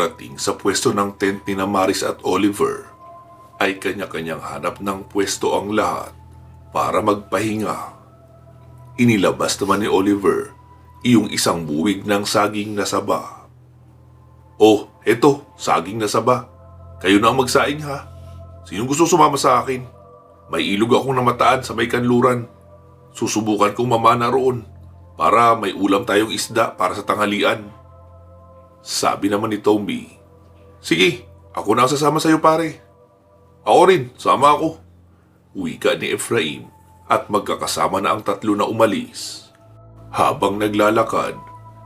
Pagkarating sa pwesto ng tent ni Maris at Oliver, ay kanya-kanyang hanap ng pwesto ang lahat para magpahinga. Inilabas naman ni Oliver iyong isang buwig ng saging na saba. Oh, eto, saging na saba. Kayo na ang magsaing ha. Sinong gusto sumama sa akin? May ilog akong namataan sa may kanluran. Susubukan kong mamana roon para may ulam tayong isda para sa tanghalian. Sabi naman ni Tomby, Sige, ako na ang sasama sa'yo pare. Ako rin, sama ako. Wika ni Efraim at magkakasama na ang tatlo na umalis. Habang naglalakad,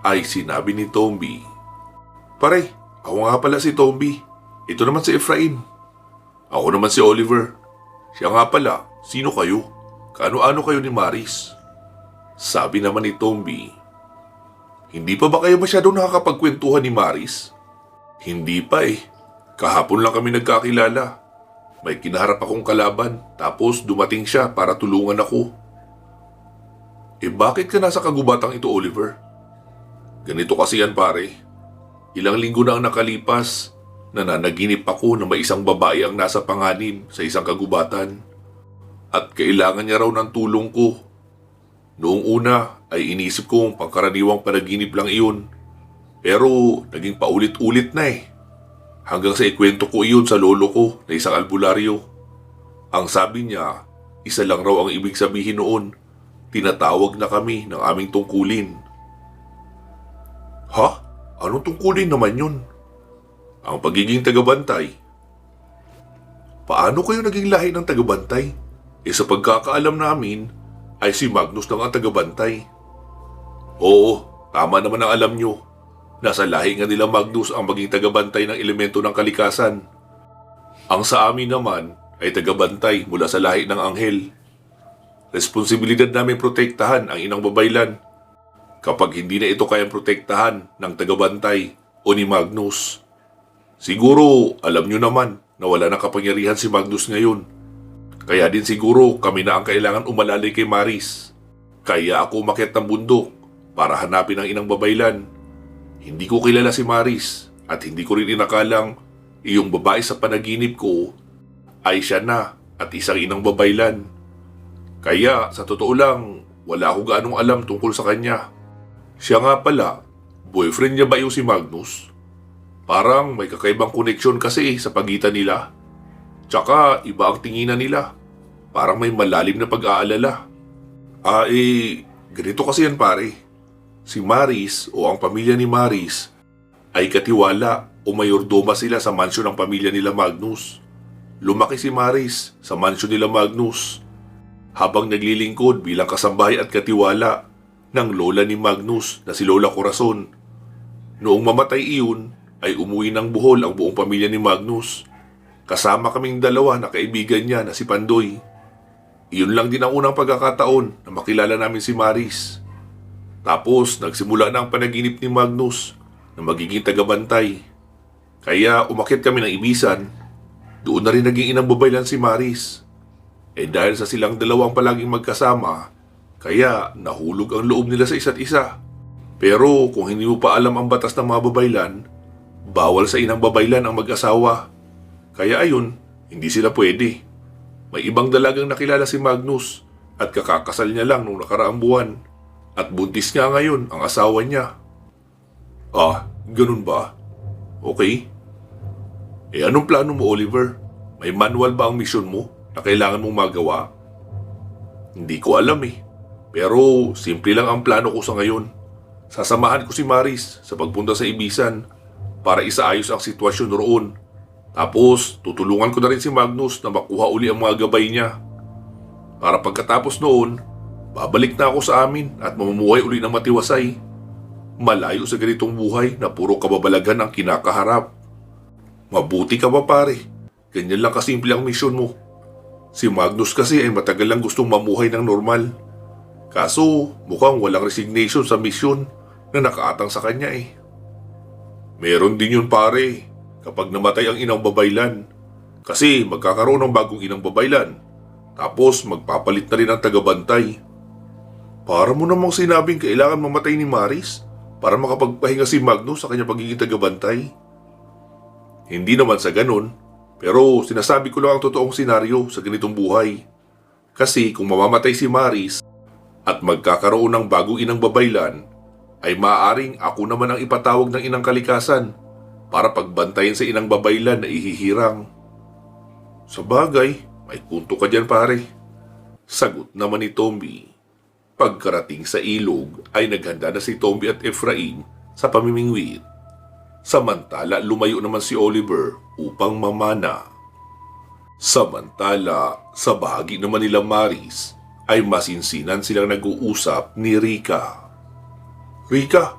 ay sinabi ni Tomby, Pare, ako nga pala si Tomby. Ito naman si Efraim. Ako naman si Oliver. Siya nga pala, sino kayo? Kaano-ano kayo ni Maris? Sabi naman ni Tomby, Hindi pa ba kayo masyado nakakapagkwentuhan ni Maris? Hindi pa eh. Kahapon lang kami nagkakilala. May kinaharap akong kalaban, tapos dumating siya para tulungan ako. Eh bakit ka nasa kagubatang ito, Oliver? Ganito kasi yan pare. Ilang linggo na ang nakalipas, nananaginip ako na may isang babae ang nasa panganib sa isang kagubatan. At kailangan niya raw ng tulong ko. Noong una ay inisip kong pangkaraniwang panaginip lang iyon. Pero naging paulit-ulit na eh. Hanggang sa ikwento ko iyon sa lolo ko na isang albularyo. Ang sabi niya, isa lang raw ang ibig sabihin noon. Tinatawag na kami ng aming tungkulin. Ha? Anong tungkulin naman yun? Ang pagiging tagabantay. Paano kayo naging lahi ng tagabantay? E sa pagkakaalam namin, ay si Magnus lang ang tagabantay. Oo, tama naman ang alam nyo. Nasa lahi nga nila Magnus ang maging tagabantay ng elemento ng kalikasan. Ang sa amin naman ay tagabantay mula sa lahi ng anghel. Responsibilidad namin protektahan ang inang babaylan kapag hindi na ito kayang protektahan ng tagabantay o ni Magnus. Siguro alam nyo naman na wala na kapangyarihan si Magnus ngayon. Kaya din siguro kami na ang kailangan umalalay kay Maris. Kaya ako umakyat ng bundok para hanapin ang inang babaylan. Hindi ko kilala si Maris at hindi ko rin inakalang iyong babae sa panaginip ko ay siya na at isang inang babaylan. Kaya sa totoo lang, wala ako gaanong alam tungkol sa kanya. Siya nga pala, boyfriend niya ba yung si Magnus? Parang may kakaibang koneksyon kasi sa pagitan nila. Tsaka iba ang tinginan nila. Parang may malalim na pag-aalala. Ah eh, ganito kasi yan pare. Si Maris o ang pamilya ni Maris ay katiwala o mayordoma sila sa mansyon ng pamilya nila Magnus. Lumaki si Maris sa mansyon nila Magnus habang naglilingkod bilang kasambahay at katiwala ng lola ni Magnus na si Lola Corazon. Noong mamatay iyon, ay umuwi ng buhol ang buong pamilya ni Magnus. Kasama kaming dalawa na kaibigan niya na si Pandoy. Iyon lang din ang unang pagkakataon na makilala namin si Maris. Tapos nagsimula na ang panaginip ni Magnus na magiging tagabantay. Kaya umakit kami ng ibisan. Doon na rin naging inang babaylan si Maris. Eh dahil sa silang dalawang palaging magkasama, kaya nahulog ang loob nila sa isa't isa. Pero kung hindi mo pa alam ang batas ng mga babaylan, bawal sa inang babaylan ang mag-asawa. Kaya ayun, hindi sila pwede. May ibang dalagang nakilala si Magnus at kakakasal niya lang nung nakaraang buwan. At buntis nga ngayon ang asawa niya. Ah, ganun ba? Okay. Eh anong plano mo Oliver? May manual ba ang misyon mo na kailangan mong magawa? Hindi ko alam eh. Pero simple lang ang plano ko sa ngayon. Sasamahan ko si Maris sa pagpunta sa Ibisan para isaayos ang sitwasyon roon. Tapos tutulungan ko na rin si Magnus na makuha uli ang mga gabay niya. Para pagkatapos noon, babalik na ako sa amin at mamumuhay uli ng matiwasay. Malayo sa ganitong buhay na puro kababalaghan ang kinakaharap. Mabuti ka ba pare? Ganyan lang kasimple ang misyon mo. Si Magnus kasi ay matagal lang gustong mamuhay ng normal. Kaso mukhang walang resignation sa misyon na nakaatang sa kanya eh. Meron din yun pare kapag namatay ang inang babaylan. Kasi magkakaroon ng bagong inang babaylan. Tapos magpapalit na rin ang tagabantay. Para mo namang sinabing kailangan mamatay ni Maris para makapagpahinga si Magnus sa kanyang pagiging tagabantay. Hindi naman sa ganun, pero sinasabi ko lang ang totoong senaryo sa ganitong buhay. Kasi kung mamamatay si Maris at magkakaroon ng bagong inang babaylan, ay maaaring ako naman ang ipatawag ng inang kalikasan para pagbantayin sa inang babaylan na ihihirang. Sa bagay, may punto ka dyan pare. Sagot naman ni Tomby. Pagkarating sa ilog ay naghanda na si Tomby at Efraim sa pamimingwit. Samantala lumayo naman si Oliver upang mamana. Samantala sa bahagi naman nila Maris ay masinsinan silang nag-uusap ni Rika. Rika,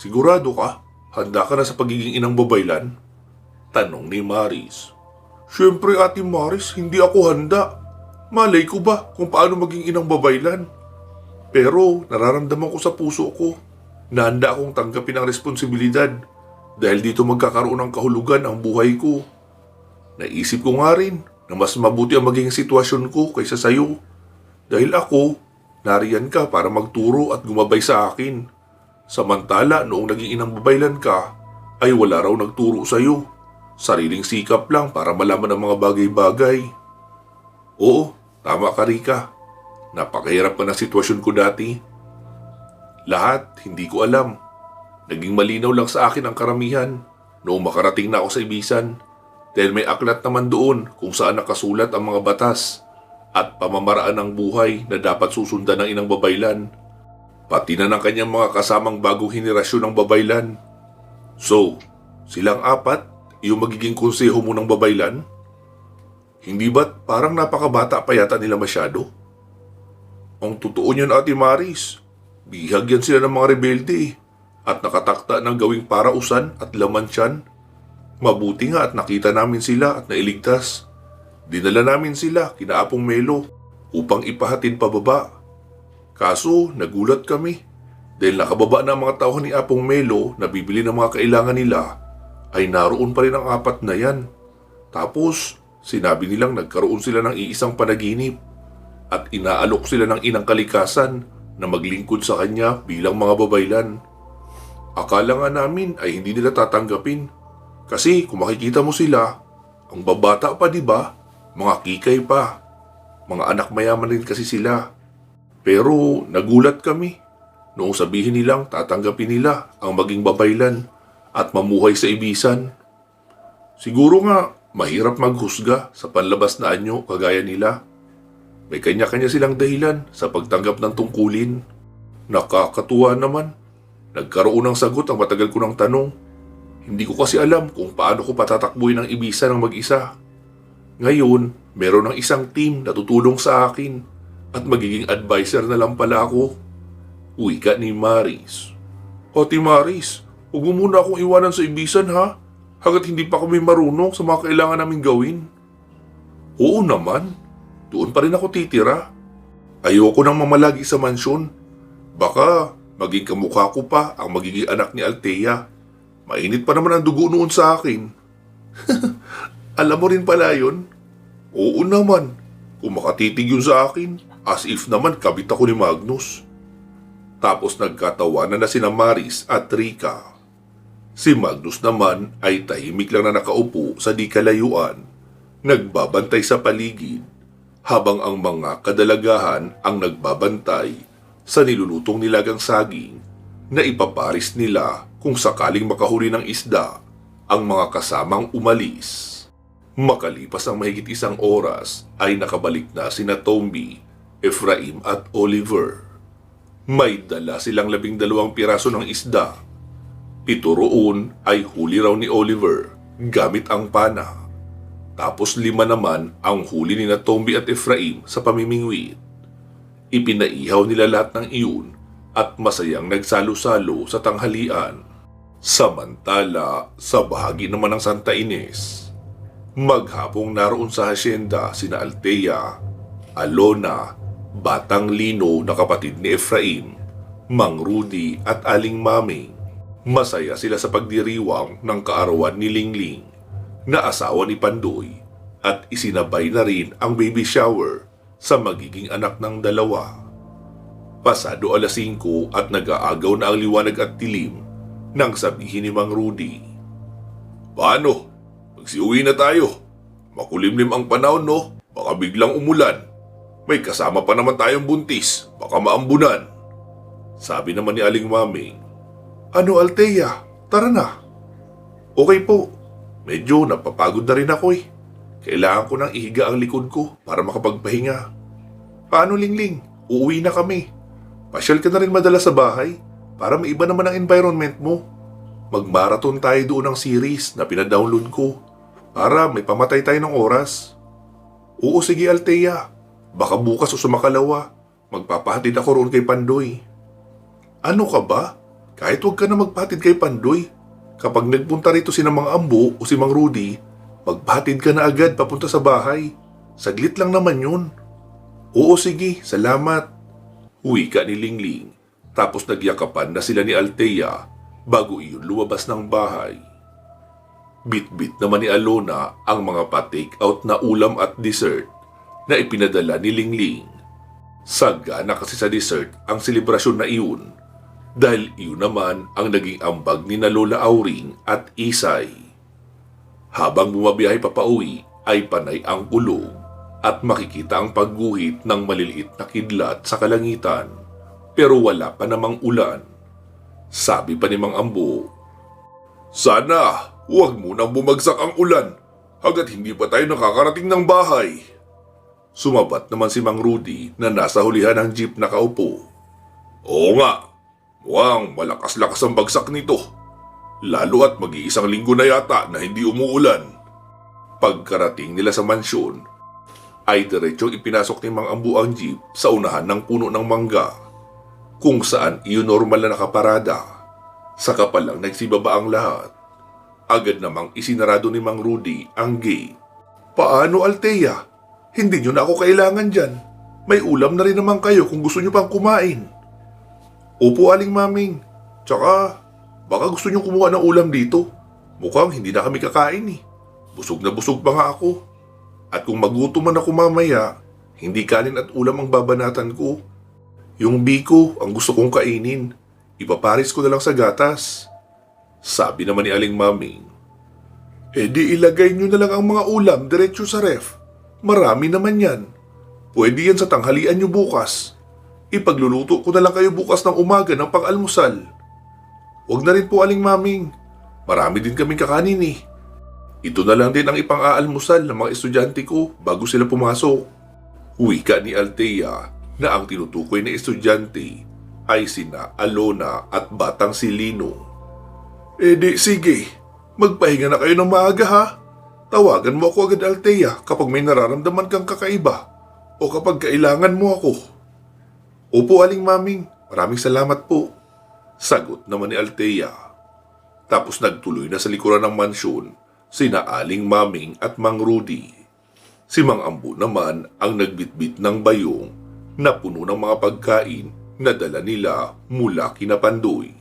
sigurado ka? Handa ka na sa pagiging inang babaylan? Tanong ni Maris. Siyempre ate Maris, hindi ako handa. Malay ko ba kung paano maging inang babaylan? Pero nararamdaman ko sa puso ko na handa akong tanggapin ang responsibilidad dahil dito magkakaroon ng kahulugan ang buhay ko. Naisip ko nga rin na mas mabuti ang maging sitwasyon ko kaysa sayo. Dahil ako, nariyan ka para magturo at gumabay sa akin. Samantala noong naging inang babaylan ka, ay wala raw nagturo sa'yo. Sariling sikap lang para malaman ang mga bagay-bagay. Oo, tama ka Rika. Napakahirap pa ng sitwasyon ko dati. Lahat, hindi ko alam. Naging malinaw lang sa akin ang karamihan noong makarating na ako sa Ibisan dahil may aklat naman doon kung saan nakasulat ang mga batas at pamamaraan ng buhay na dapat susundan ng inang babaylan. Pati na ng kanyang mga kasamang bagong henerasyon ng babaylan. So, silang apat, yung magiging konseho mo ng babaylan? Hindi ba't parang napakabata pa yata nila masyado? Ang totoo niyan, Ate Maris, bihag yan sila ng mga rebelde eh, at nakatakta ng gawing parausan at laman tiyan. Mabuti nga at nakita namin sila at nailigtas. Dinala namin sila kina Apong Melo upang ipahatid pababa. Kaso nagulat kami dahil nakababa na ang mga tao ni Apong Melo na bibili ng mga kailangan nila ay naroon pa rin ang apat na yan. Tapos sinabi nilang nagkaroon sila ng iisang panaginip at inaalok sila ng inang kalikasan na maglingkod sa kanya bilang mga babaylan. Akala nga namin ay hindi nila tatanggapin. Kasi kung makikita mo sila, ang babata pa di ba? Mga kikay pa. Mga anak mayaman rin kasi sila. Pero nagulat kami noong sabihin nilang tatanggapin nila ang maging babaylan at mamuhay sa ibisan. Siguro nga mahirap maghusga sa panlabas na anyo kagaya nila. May kanya-kanya silang dahilan sa pagtanggap ng tungkulin. Nakakatuwa naman. Nagkaroon ng sagot ang matagal ko ng tanong. Hindi ko kasi alam kung paano ko patatakbuhin ang ibisa ng mag-isa. Ngayon, meron ng isang team na tutulong sa akin at magiging advisor na lang pala ako. Uwi ka ni Maris. Ate Maris, huwag mo muna akong iwanan sa ibisan ha? Hanggat hindi pa kami marunong sa mga kailangan namin gawin. Oo naman. Doon pa rin ako titira. Ayoko nang mamalagi sa mansyon. Baka maging kamukha ko pa ang magiging anak ni Althea. Mainit pa naman ang dugo noon sa akin. Alam mo rin pala yun? Oo naman. Kung makatitig yun sa akin, as if naman kabit ako ni Magnus. Tapos nagkatawanan na sina Maris at Rika. Si Magnus naman ay tahimik lang na nakaupo sa di kalayuan, nagbabantay sa paligid, habang ang mga kadalagahan ang nagbabantay sa nilulutong nilagang saging na ipaparis nila kung sakaling makahuli ng isda ang mga kasamang umalis. Makalipas ang mahigit isang oras ay nakabalik na sina Tomby, Efraim at Oliver. May dala silang labing dalawang piraso ng isda. Pito roon ay huli raw ni Oliver gamit ang pana. Tapos lima naman ang huli ni na Tomby at Efraim sa pamimingwit. Ipinaihaw nila lahat ng iyon at masayang nagsalo-salo sa tanghalian. Samantala, sa bahagi naman ng Santa Ines, maghapong naroon sa hasyenda sina Altea, Alona, Batang Lino na kapatid ni Efraim, Mang Rudy at Aling Maming. Masaya sila sa pagdiriwang ng kaarawan ni Lingling na asawa ni Pandoy at isinabay na rin ang baby shower sa magiging anak ng dalawa. Pasado alas 5 at nag-aagaw na ang liwanag at dilim nang sabihin ni Mang Rudy. Paano? Magsiuwi na tayo. Makulimlim ang panahon no, baka biglang umulan. May kasama pa naman tayong buntis, baka maambunan. Sabi naman ni Aling Maming, Ano Altea, tara na. Okay po, medyo napapagod na rin ako eh. Kailangan ko nang ihiga ang likod ko para makapagpahinga. Paano Lingling? Uuwi na kami. Pasyal ka na rin madala sa bahay para maiba naman ang environment mo. Mag-marathon tayo doon ng series na pinadownload ko para may pamatay tayo ng oras. Oo sige Altea, baka bukas o sumakalawa, magpapahatid ako roon kay Pandoy. Ano ka ba? Kahit huwag ka na magpahatid kay Pandoy. Kapag nagpunta rito si Mang Ambo o si Mang Rudy, magpahatid ka na agad papunta sa bahay. Saglit lang naman yun. Oo sige, salamat. Uwi ka ni Lingling, tapos nagyakapan na sila ni Altea bago iyon lumabas ng bahay. Bit-bit naman ni Alona ang mga pa-take out na ulam at dessert na ipinadala ni Lingling. Saga na kasi sa dessert ang selebrasyon na iyon dahil iyon naman ang naging ambag ni na Lola Auring at Isay. Habang bumabiyahe papauwi ay panay ang kulog at makikita ang pagguhit ng maliliit na kidlat sa kalangitan pero wala pa namang ulan. Sabi pa ni Mang Ambo, Sana huwag munang bumagsak ang ulan hanggat hindi pa tayo nakakarating ng bahay. Sumabat naman si Mang Rudy na nasa hulihan ng jeep nakaupo. Oo nga, mukhang malakas-lakas ang bagsak nito. Lalo at mag-iisang linggo na yata na hindi umuulan. Pagkarating nila sa mansyon, ay diretsong ipinasok ni Mang Ambu ang jeep sa unahan ng puno ng mangga kung saan iyon normal na nakaparada. Saka pa lang nagsibaba ang lahat. Agad namang isinarado ni Mang Rudy ang gate. Paano Altea? Hindi nyo na ako kailangan dyan. May ulam na rin naman kayo kung gusto nyo pang kumain. Opo, Aling Maming. Tsaka, baka gusto nyo kumuha ng ulam dito. Mukhang hindi na kami kakain eh. Busog na busog pa nga ako. At kung magutom man ako mamaya, hindi kanin at ulam ang babanatan ko. Yung biko ang gusto kong kainin. Ipaparis ko na lang sa gatas. Sabi naman ni Aling Maming. Eh di ilagay nyo na lang ang mga ulam diretso sa ref. Marami naman yan. Pwede yan sa tanghalian nyo bukas. Ipagluluto ko na lang kayo bukas ng umaga ng pang-almusal. Huwag na rin po aling maming. Marami din kaming kakanin eh. Ito na lang din ang ipang-aalmusal ng mga estudyante ko bago sila pumasok. Wika ni Altea na ang tinutukoy na estudyante ay sina Alona at batang si Lino. Eh di sige, magpahinga na kayo ng maaga ha. Tawagan mo ako agad Altea kapag may nararamdaman kang kakaiba o kapag kailangan mo ako. Opo, Aling Maming. Maraming salamat po. Sagot naman ni Altea. Tapos nagtuloy na sa likuran ng mansyon sina Aling Maming at Mang Rudy. Si Mang Ambo naman ang nagbitbit ng bayong na puno ng mga pagkain na dala nila mula kina Pandoy.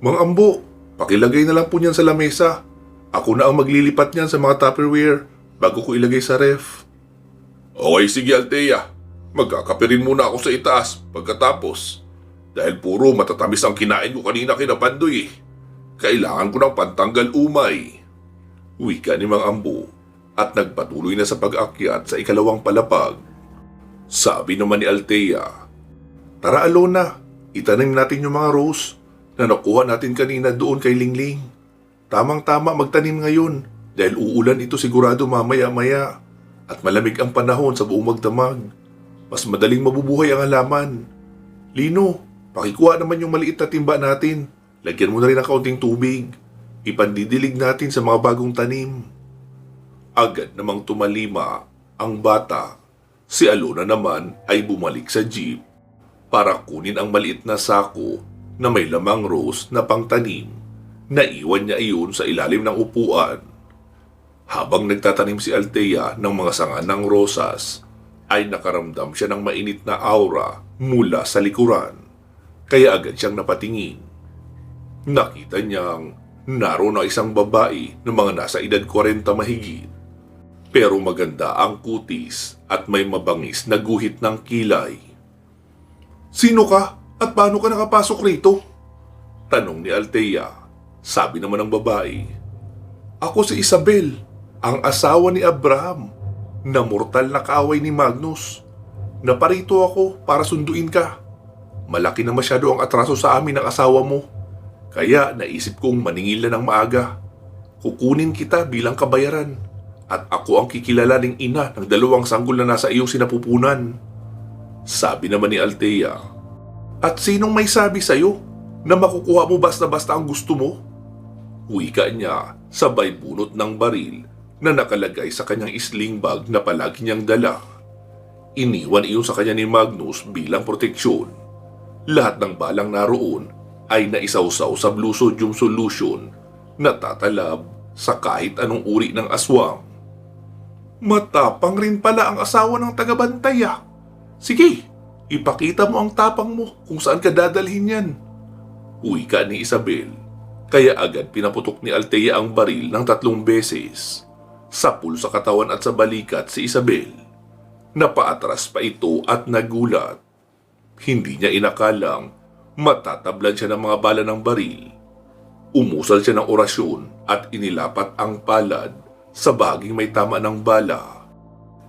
Mang Ambo, pakilagay na lang po niyan sa lamesa. Ako na ang maglilipat niyan sa mga Tupperware bago ko ilagay sa ref. Okay, sige Altea. Magkakapirin muna ako sa itaas pagkatapos. Dahil puro matatamis ang kinain ko kanina kina Pandoy eh. Kailangan ko ng pantanggal umay. Wika ni Mang Ambo at nagpatuloy na sa pag-akyat sa ikalawang palapag. Sabi naman ni Altea, Tara Alona, itanim natin yung mga rose na nakuha natin kanina doon kay Lingling. Tamang-tama magtanim ngayon dahil uulan ito sigurado mamaya-maya at malamig ang panahon sa buong magdamag. Mas madaling mabubuhay ang halaman. Lino, pakikuha naman yung maliit na timba natin. Lagyan mo na rin ng kaunting tubig. Ipandidilig natin sa mga bagong tanim. Agad namang tumalima ang bata. Si Alona naman ay bumalik sa jeep para kunin ang maliit na sako na may lamang rose na pangtanim. Naiwan niya iyon sa ilalim ng upuan. Habang nagtatanim si Altea ng mga sanga ng rosas, ay nakaramdam siya ng mainit na aura mula sa likuran. Kaya agad siyang napatingin. Nakita niyang naroon na isang babae ng mga nasa edad 40 mahigit. Pero maganda ang kutis at may mabangis na guhit ng kilay. Sino ka? At paano ka nakapasok rito? Tanong ni Althea. Sabi naman ng babae, Ako si Isabel, ang asawa ni Abraham, na mortal na kaaway ni Magnus. Naparito ako para sunduin ka. Malaki na masyado ang atraso sa amin ng asawa mo. Kaya naisip kong maningil na ng maaga. Kukunin kita bilang kabayaran. At ako ang kikilalaning ina ng dalawang sanggol na nasa iyong sinapupunan. Sabi naman ni Althea, At sinong may sabi sa'yo na makukuha mo basta-basta ang gusto mo? Wika niya sabay bunot ng baril na nakalagay sa kanyang sling bag na palagi niyang dala. Iniwan iyon sa kanya ni Magnus bilang proteksyon. Lahat ng balang naroon ay naisawsaw sa Blue Sodium Solution na tatalab sa kahit anong uri ng aswang. Matapang rin pala ang asawa ng tagabantay ah. Sige, ipakita mo ang tapang mo kung saan ka dadalhin yan. Uwi ka ni Isabel. Kaya agad pinaputok ni Althea ang baril ng tatlong beses. Sapul sa katawan at sa balikat si Isabel. Napaatras pa ito at nagulat. Hindi niya inakalang matatablan siya ng mga bala ng baril. Umusal siya ng orasyon at inilapat ang palad sa baging may tama ng bala.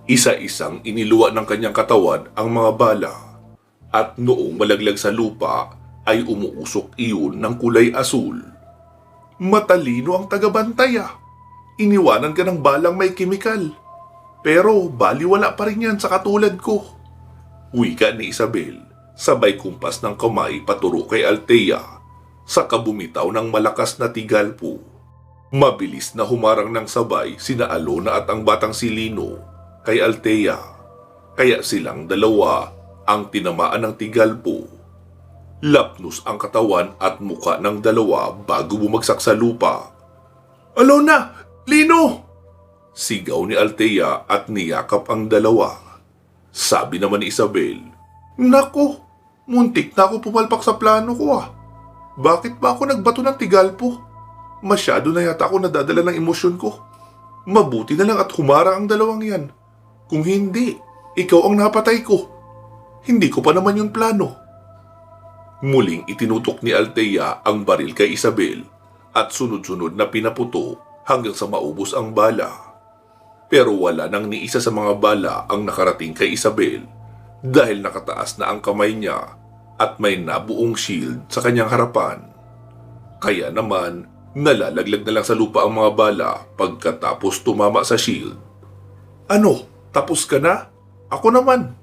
Isa-isang iniluwa ng kanyang katawan ang mga bala at noong malaglag sa lupa ay umuusok iyon ng kulay asul. Matalino ang tagabantay ah. Iniwanan ka ng balang may kimikal. Pero baliwala pa rin yan sa katulad ko. Wika ni Isabel, sabay kumpas ng kamay paturo kay Althea sa kabumitaw ng malakas na tigalpo. Mabilis na humarang ng sabay sina Alona at ang batang si Lino kay Althea. Kaya silang dalawa ang tinamaan ng tigalpo. Lapnos ang katawan at muka ng dalawa bago bumagsak sa lupa. Alona! Lino! Sigaw ni Althea at niyakap ang dalawa. Sabi naman ni Isabel, Nako, muntik na ako pumalpak sa plano ko ah. Bakit ba ako nagbato ng tigalpo? Masyado na yata ako nadadala ng emosyon ko. Mabuti na lang at humara ang dalawang yan. Kung hindi, ikaw ang napatay ko. Hindi ko pa naman yung plano. Muling itinutok ni Althea ang baril kay Isabel at sunod-sunod na pinaputo hanggang sa maubos ang bala. Pero wala nang ni isa sa mga bala ang nakarating kay Isabel dahil nakataas na ang kamay niya at may nabuong shield sa kanyang harapan. Kaya naman, nalalaglag na lang sa lupa ang mga bala pagkatapos tumama sa shield. Ano? Tapos ka na? Ako naman.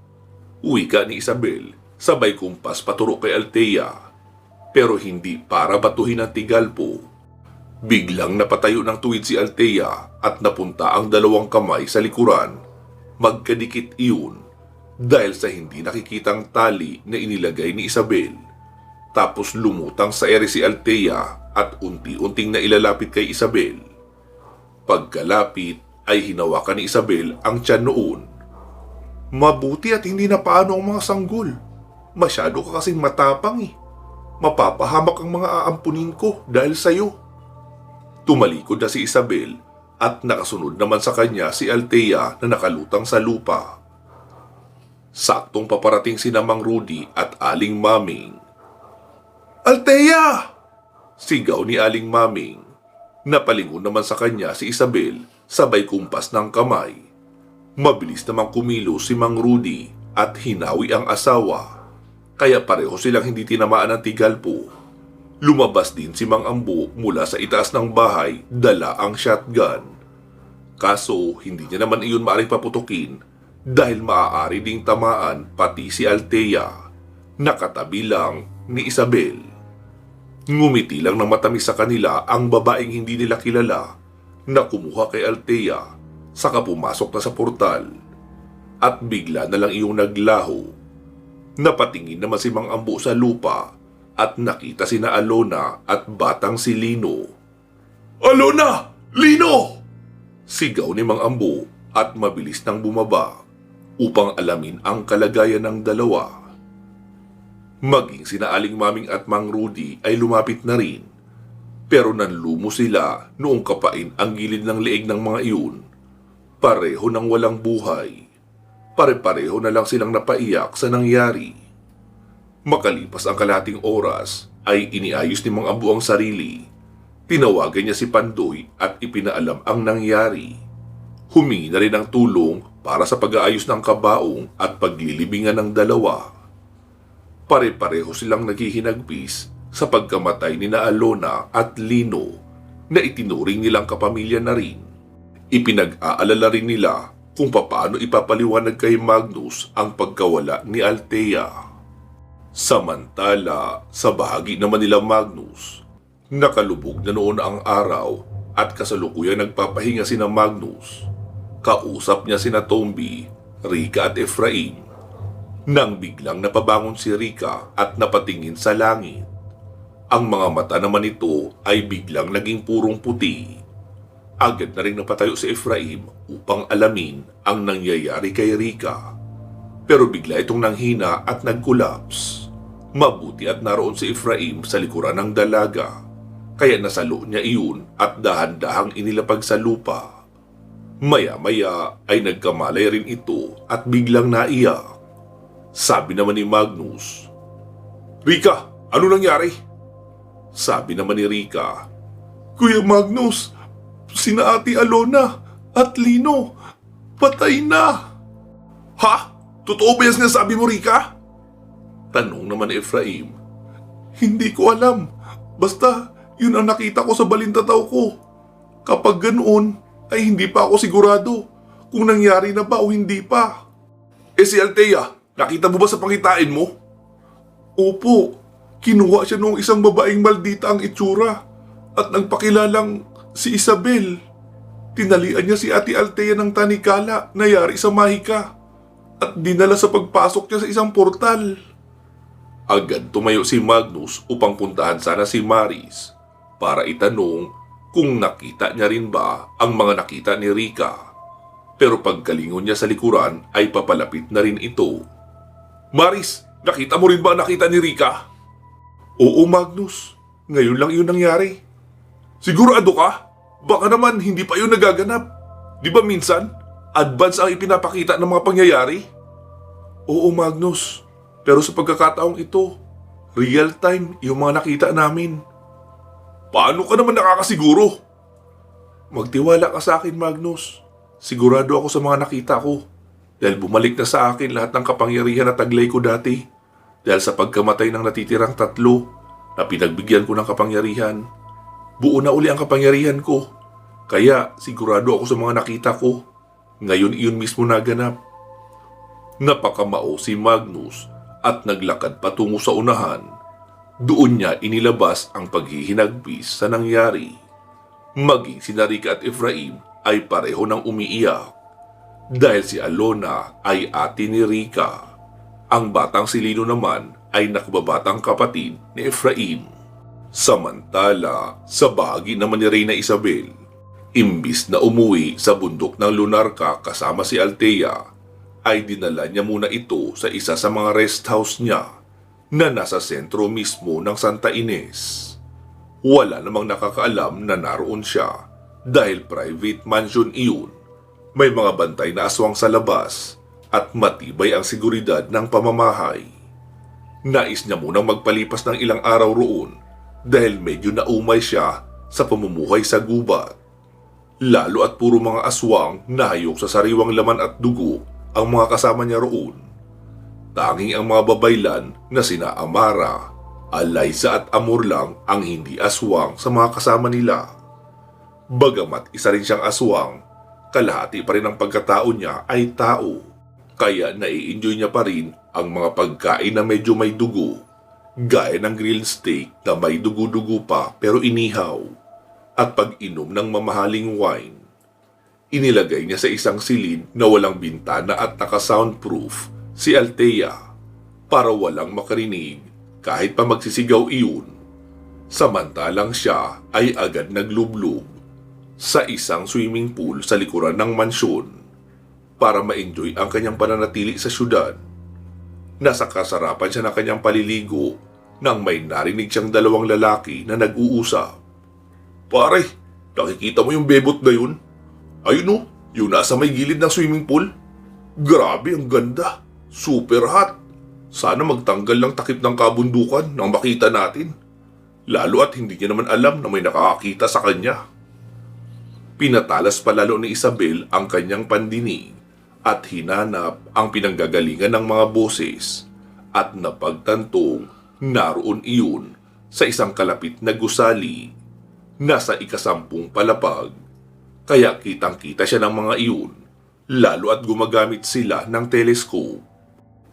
Uwi ka ni Isabel, sabay kumpas paturo kay Althea. Pero hindi para batuhin ang tigalpo. Biglang napatayo ng tuwid si Althea at napunta ang dalawang kamay sa likuran. Magkadikit iyon dahil sa hindi nakikitang tali na inilagay ni Isabel. Tapos lumutang sa ere si Althea at unti-unting nailalapit kay Isabel. Pagkalapit ay hinawakan ni Isabel ang tiyan noon. Mabuti at hindi na paano ang mga sanggol. Masyado ka kasing matapang eh. Mapapahamak ang mga aampunin ko dahil sa'yo. Tumalikod na si Isabel at nakasunod naman sa kanya si Althea na nakalutang sa lupa. Saktong paparating si Namang Rudy at Aling Maming. Althea! Sigaw ni Aling Maming. Napalingon naman sa kanya si Isabel sabay kumpas ng kamay. Mabilis namang kumilos si Mang Rudy at hinawi ang asawa. Kaya pareho silang hindi tinamaan ng tigalpo. Lumabas din si Mang Ambo mula sa itaas ng bahay, dala ang shotgun. Kaso hindi niya naman iyon maaring paputukin dahil maaari ding tamaan pati si Althea. Nakatabi lang ni Isabel. Ngumiti lang ng matamis sa kanila ang babaeng hindi nila kilala na kumuha kay Althea saka pumasok na sa portal. At bigla na lang iyong naglaho. Napatingin naman si Mang Ambo sa lupa at nakita si na Alona at batang si Lino. Alona! Lino! Sigaw ni Mang Ambo at mabilis nang bumaba upang alamin ang kalagayan ng dalawa. Maging sina Aling Maming at Mang Rudy ay lumapit na rin. Pero nanlumo sila noong kapain ang gilid ng leeg ng mga iyon. Pareho ng walang buhay. Pare-pareho na lang silang napaiyak sa nangyari. Makalipas ang kalating oras, ay iniayos ni Mang Abu ang sarili. Tinawagan niya si Pandoy at ipinaalam ang nangyari. Humingi na rin ng tulong para sa pag-aayos ng kabaong at paglilibingan ng dalawa. Pare-pareho silang naghihinagpis sa pagkamatay ni na Alona at Lino na itinuring nilang kapamilya na rin. Ipinag-aalala rin nila kung papaano ipapaliwanag kay Magnus ang pagkawala ni Althea. Samantala, sa bahagi naman nila Magnus, nakalubog na noon ang araw at kasalukuyang nagpapahinga sina Magnus. Kausap niya sina Tombi, Rika at Efraim. Nang biglang napabangon si Rika at napatingin sa langit. Ang mga mata naman nito ay biglang naging purong puti. Agad na rin napatayo si Efraim upang alamin ang nangyayari kay Rika. Pero bigla itong nanghina at nag-collapse. Mabuti at naroon si Efraim sa likuran ng dalaga. Kaya nasalo niya iyon at dahan-dahang inilapag sa lupa. Maya-maya ay nagkamalay rin ito at biglang naiyak. Sabi naman ni Magnus, Rika, ano nangyari? Sabi naman ni Rika, Kuya Magnus, sina Ate Alona at Lino, patay na. Ha? Totoo ba yung sinasabi mo, Rika? Tanong naman Efraim. Hindi ko alam. Basta, yun ang nakita ko sa balintataw ko. Kapag ganoon, ay hindi pa ako sigurado kung nangyari na ba o hindi pa. Eh si Althea, nakita mo ba sa pangitain mo? Opo, kinuha siya nung isang babaeng maldita ang itsura at nagpakilalang si Isabel. Tinalian niya si Ate Althea ng tanikala na yari sa mahika at dinala sa pagpasok niya sa isang portal. Agad tumayo si Magnus upang puntahan sana si Maris para itanong kung nakita niya rin ba ang mga nakita ni Rika. Pero pagkalingon niya sa likuran ay papalapit na rin ito. Maris, nakita mo rin ba ang nakita ni Rika? Oo Magnus, ngayon lang yun nangyari. Sigurado ka? Baka naman hindi pa yun nagaganap. Di ba minsan, advance ang ipinapakita ng mga pangyayari? Oo Magnus, pero sa pagkakataong ito, real time yung mga nakita namin. Paano ka naman nakakasiguro? Magtiwala ka sa akin, Magnus. Sigurado ako sa mga nakita ko. Dahil bumalik na sa akin lahat ng kapangyarihan na taglay ko dati. Dahil sa pagkamatay ng natitirang tatlo na pinagbigyan ko ng kapangyarihan. Buo na uli ang kapangyarihan ko. Kaya sigurado ako sa mga nakita ko. Ngayon iyon mismo naganap. Napakamao si Magnus at naglakad patungo sa unahan. Doon niya inilabas ang paghihinagpis sa nangyari. Maging si Narika at Efraim ay pareho ng umiiyak. Dahil si Alona ay ate ni Rika. Ang batang si Lino naman ay nakababatang kapatid ni Efraim. Samantala, sa bahagi naman ni Reyna Isabel, imbis na umuwi sa bundok ng Lunarka kasama si Althea, ay dinala niya muna ito sa isa sa mga rest house niya na nasa sentro mismo ng Santa Ines. Wala namang nakakaalam na naroon siya dahil private mansion iyon. May mga bantay na aswang sa labas at matibay ang seguridad ng pamamahay. Nais niya munang magpalipas ng ilang araw roon dahil medyo naumay siya sa pamumuhay sa gubat. Lalo at puro mga aswang na hayok sa sariwang laman at dugo ang mga kasama niya roon. Tanging ang mga babaylan na sina Amara, Alaysa at Amor lang ang hindi aswang sa mga kasama nila. Bagamat isa rin siyang aswang, kalahati pa rin ang pagkatao niya ay tao. Kaya nai-enjoy niya pa rin ang mga pagkain na medyo may dugo. Gaya ng grilled steak na may dugo-dugo pa pero inihaw. At pag-inom ng mamahaling wine. Inilagay niya sa isang silid na walang bintana at naka-soundproof si Althea para walang makarinig kahit pa magsisigaw iyon. Samantalang siya ay agad naglublob sa isang swimming pool sa likuran ng mansyon para ma-enjoy ang kanyang pananatili sa syudad. Nasa kasarapan siya ng kanyang paliligo nang may narinig siyang dalawang lalaki na nag-uusap. Pare, nakikita mo yung bebot na yun? Ayun o, yung nasa may gilid ng swimming pool. Grabe, ang ganda. Super hot. Sana magtanggal ng takip ng kabundukan nang makita natin. Lalo at hindi niya naman alam na may nakakakita sa kanya. Pinatalas pa lalo ni Isabel ang kanyang pandinig at hinanap ang pinanggagalingan ng mga boses at napagtantong naroon iyon sa isang kalapit na gusali nasa ikasampung palapag. Kaya kitang-kita siya ng mga iyon lalo at gumagamit sila ng telescope.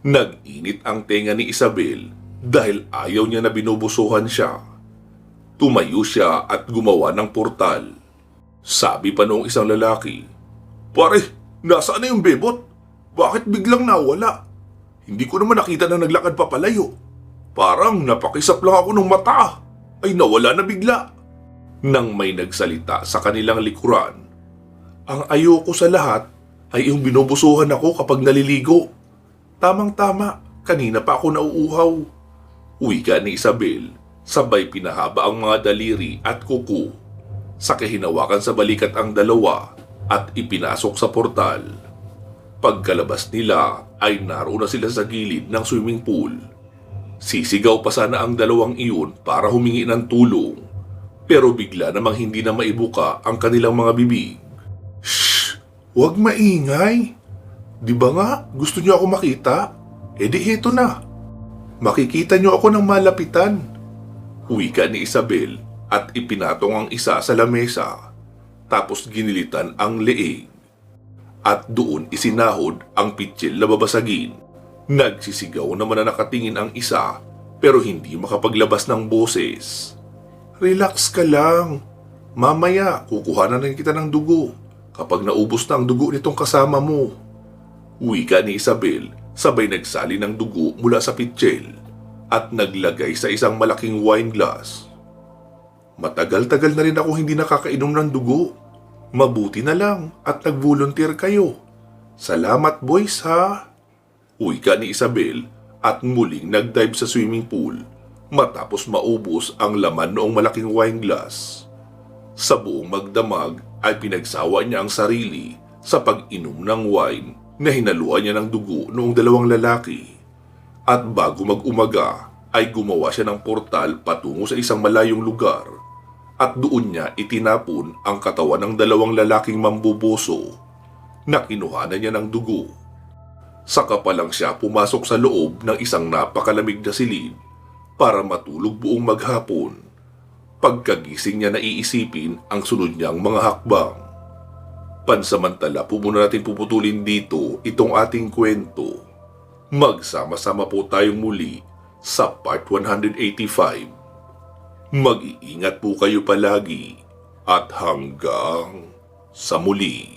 Nag-init ang tenga ni Isabel dahil ayaw niya na binubusuhan siya. Tumayo siya at gumawa ng portal. Sabi pa noong isang lalaki, Pare, nasaan na yung bebot? Bakit biglang nawala? Hindi ko naman nakita na naglakad pa palayo. Parang napakisap lang ako ng mata. Ay nawala na bigla. Nang may nagsalita sa kanilang likuran, ang ayoko sa lahat ay yung binubusuhan ako kapag naliligo. Tamang-tama, kanina pa ako nauuhaw. Wika ni Isabel, sabay pinahaba ang mga daliri at kuko. Sa kahinawakan sa balikat ang dalawa at ipinasok sa portal. Pagkalabas nila ay naroon na sila sa gilid ng swimming pool. Sisigaw pa sana ang dalawang iyon para humingi ng tulong. Pero bigla namang hindi na maibuka ang kanilang mga bibig. Shh! Huwag maingay! Di ba nga gusto niyo ako makita? E di heto na. Makikita niyo ako ng malapitan. Wika ni Isabel at ipinatong ang isa sa lamesa. Tapos ginilitan ang leeg. At doon isinahod ang pitsil na babasagin. Nagsisigaw naman na nakatingin ang isa pero hindi makapaglabas ng boses. Relax ka lang. Mamaya, kukuha na rin kita ng dugo kapag naubos na ang dugo nitong kasama mo. Wika ni Isabel, sabay nagsali ng dugo mula sa pitsil at naglagay sa isang malaking wine glass. Matagal-tagal na rin ako hindi nakakainom ng dugo. Mabuti na lang at nag-volunteer kayo. Salamat boys ha. Wika ni Isabel at muling nag-dive sa swimming pool matapos maubos ang laman noong malaking wine glass. Sa buong magdamag ay pinagsawa niya ang sarili sa pag-inom ng wine na hinaluan niya ng dugo noong dalawang lalaki. At bago mag-umaga ay gumawa siya ng portal patungo sa isang malayong lugar at doon niya itinapon ang katawan ng dalawang lalaking mambuboso na kinuhanan niya ng dugo. Saka pa lang siya pumasok sa loob ng isang napakalamig na silid para matulog buong maghapon. Pagkagising niya naiisipin ang sunod niyang mga hakbang. Pansamantala po muna natin puputulin dito itong ating kwento. Magsama-sama po tayong muli sa part 185. Mag-iingat po kayo palagi at hanggang sa muli.